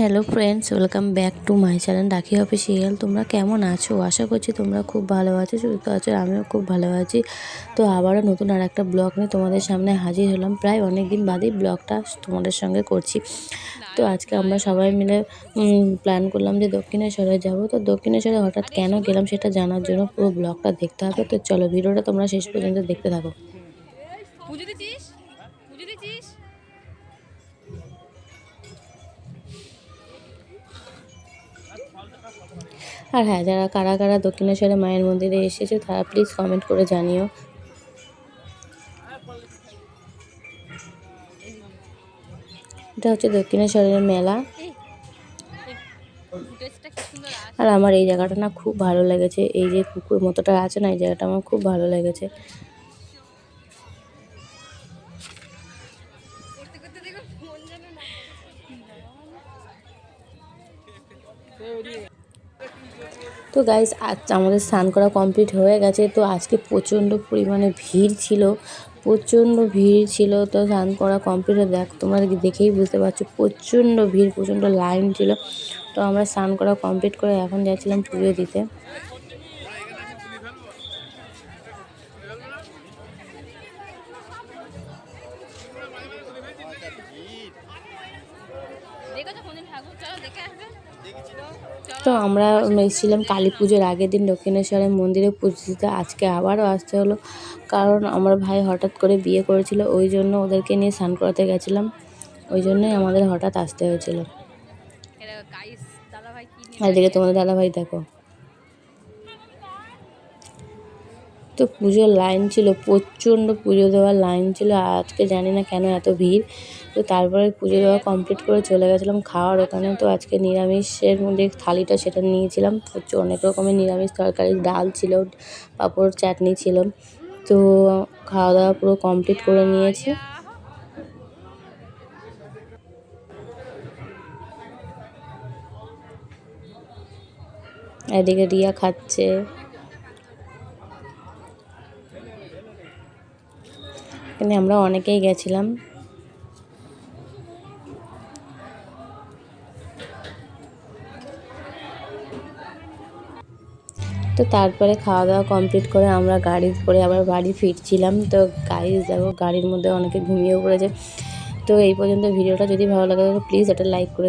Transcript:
Hello friends welcome back to my channel Rakhi official তোমরা কেমন আছো? আশা করছি তোমরা খুব ভালো আছো, সুস্থ আছো, আমিও খুব ভালো আছি। তো আবারও নতুন আর একটা ব্লগ নিয়ে তোমাদের সামনে হাজির হলাম। প্রায় অনেক দিন বাদেই ব্লগটা তোমাদের সঙ্গে করছি। তো আজকে আমরা সবাই মিলে প্ল্যান করলাম যে দক্ষিণেশ্বরে যাব। তো দক্ষিণেশ্বরে হঠাৎ কেন গেলাম সেটা জানার জন্য পুরো ব্লগটা দেখতে হবে। তো চলো ভিডিওটা তোমরা শেষ পর্যন্ত দেখতে থাকো। দিচ্ছিস? দিচ্ছিস? আর হ্যাঁ যারা কারা কারা দক্ষিণেশ্বরে মায়ের মন্দিরে এসেছে, তারা প্লিজ কমেন্ট করে জানিও। এটা হচ্ছে দক্ষিণেশ্বরের মেলা। আর আমার এই জায়গাটা না খুব ভালো লেগেছে। এই যে পুকুর মতোটা আছে না, এই জায়গাটা আমার খুব ভালো লেগেছে। দেখো তো গাইস আজ আমাদের স্নান করা কমপ্লিট হয়ে গেছে। তো আজকে প্রচণ্ড পরিমাণে ভিড় ছিল। প্রচণ্ড ভিড় ছিল। তো স্নান করা কমপ্লিট দেখ, তোমরা দেখেই বুঝতে পারছ, প্রচণ্ড ভিড়, প্রচণ্ড লাইন ছিল। তো আমরা স্নান করা কমপ্লিট করে এখন যাচ্ছিলাম পুজো দিতে। দেখেছ কোনদিন ঠাকুর? চলো দেখে আসবে। তো আমরা এসেছিলাম কালী পুজোর আগের দিন দক্ষিণেশ্বরের মন্দিরে পুজো দিতে আজকে আবারও আসতে হলো। কারণ আমার ভাই হঠাৎ করে বিয়ে করেছিল ওই জন্য ওদেরকে নিয়ে স্নান করাতে গেছিলাম। ওই জন্যই আমাদের হঠাৎ আসতে হয়েছিল। আর এদিকে তোমাদের দাদাভাই দেখো। তো পুজোর লাইন ছিল, প্রচণ্ড পুজো দেওয়ার লাইন ছিল আজকে জানি না কেন এত ভিড়। তো তারপরে পুজো দেওয়া কমপ্লিট করে চলে গেছিলাম খাওয়ার ওখানে। তো আজকে নিরামিষের মধ্যে থালিটা সেটা নিয়েছিলাম। অনেক রকমের নিরামিষ তরকারি, ডাল ছিল, পাঁপড়, চাটনি ছিল। তো খাওয়া দাওয়া পুরো কমপ্লিট করে নিয়েছি। এদিকে রিয়া খাচ্ছে। এখানে আমরা অনেকেই গেছিলাম। তো তারপরে খাওয়া দাওয়া কমপ্লিট করে আমরা গাড়ি করে আবার বাড়ি ফিরছিলাম। তো গাড়ি দেখো গাড়ির মধ্যে অনেকে ঘুমিয়েও পড়েছে। তো এই পর্যন্ত ভিডিওটা যদি ভালো লাগে প্লিজ এটা লাইক করে